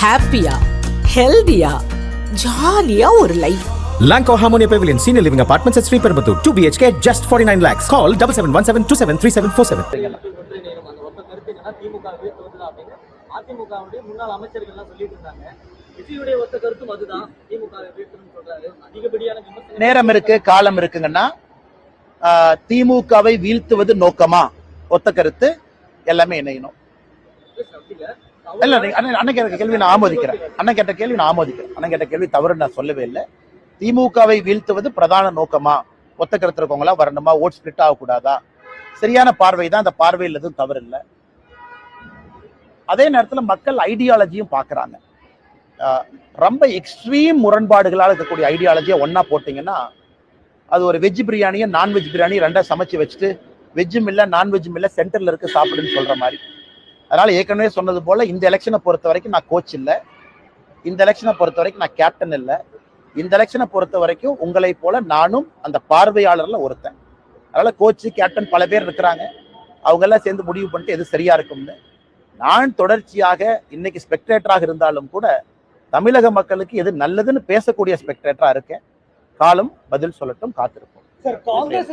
ஹாப்பியா ஹெல்தியா ஜாலியா ஒரு life Lanco Harmonia Pavilion, Senior Living Apartments at Sri Perambuttur, 2 BHK, just 49 lakhs. Call 7717273747. ஒற்றை நேரம் அந்த ஒத்த கருத்து என்னன்னா திமுக வீழ்த்துவதுதான் அப்படின்னு அதிமுகவுடைய முன்னாள் அமைச்சர்கள் எல்லாம் சொல்லிட்டு இருந்தாங்க விஜயுடைய ஒத்த கருத்தும் அதுதான் திமுக சொல்றாரு அதிகப்படியான விமர்சனம் நேரம் இருக்கு காலம் இருக்குங்கன்னா திமுகவை வீழ்த்துவது நோக்கமா ஒத்த கருத்து எல்லாமே இணையணும் இல்ல அண்ணன் கேட்ட கேள்வி நான் ஆமோதிக்கிறேன். அண்ணன் கேட்ட கேள்வி நான் ஆமோதிக்கிறேன். அண்ணன் கேட்ட கேள்வி தவறு நான் சொல்லவே இல்லை. திமுகவை வீழ்த்துவது பிரதான நோக்கமா? ஒத்த கருத்து இருக்கவங்களா வரணுமா? ஓட் ஸ்பிளிட் ஆகக்கூடாதா? சரியான பார்வை தான் அந்த பார்வையில் எதுவும் தவறு இல்லை அதே நேரத்தில் மக்கள் ஐடியாலஜியும் பார்க்குறாங்க. ரொம்ப எக்ஸ்ட்ரீம் முரண்பாடுகளால் இருக்கக்கூடிய ஐடியாலஜியை ஒன்றா போட்டிங்கன்னா அது ஒரு வெஜ் பிரியாணியும் நான்வெஜ் பிரியாணி ரெண்டா சமைச்சு வச்சுட்டு வெஜ்ஜும் இல்லை நான்வெஜ்ஜும் இல்லை சென்டர்ல இருக்க சாப்பிடுன்னு சொல்ற மாதிரி. அதனால ஏற்கனவே சொன்னது போல இந்த எலெக்ஷனை பொறுத்த வரைக்கும் நான் கோச் இல்லை. இந்த எலெக்ஷனை பொறுத்த வரைக்கும் நான் கேப்டன் இல்லை. இந்த எலெக்ஷனை பொறுத்த வரைக்கும் உங்களை போல நானும் அந்த பார்வையாளர்ல ஒருத்தன். அதனால கோச்சு கேப்டன் பல பேர் இருக்கிறாங்க. அவங்க எல்லாம் சேர்ந்து முடிவு பண்ணிட்டு எது சரியா இருக்கும்னு. நான் தொடர்ச்சியாக இன்னைக்கு ஸ்பெக்டேட்டராக இருந்தாலும் கூட தமிழக மக்களுக்கு எது நல்லதுன்னு பேசக்கூடிய ஸ்பெக்டேட்டரா இருக்கேன். காலம் பதில் சொல்லட்டும் காத்திருப்போம். சார் காங்கிரஸ்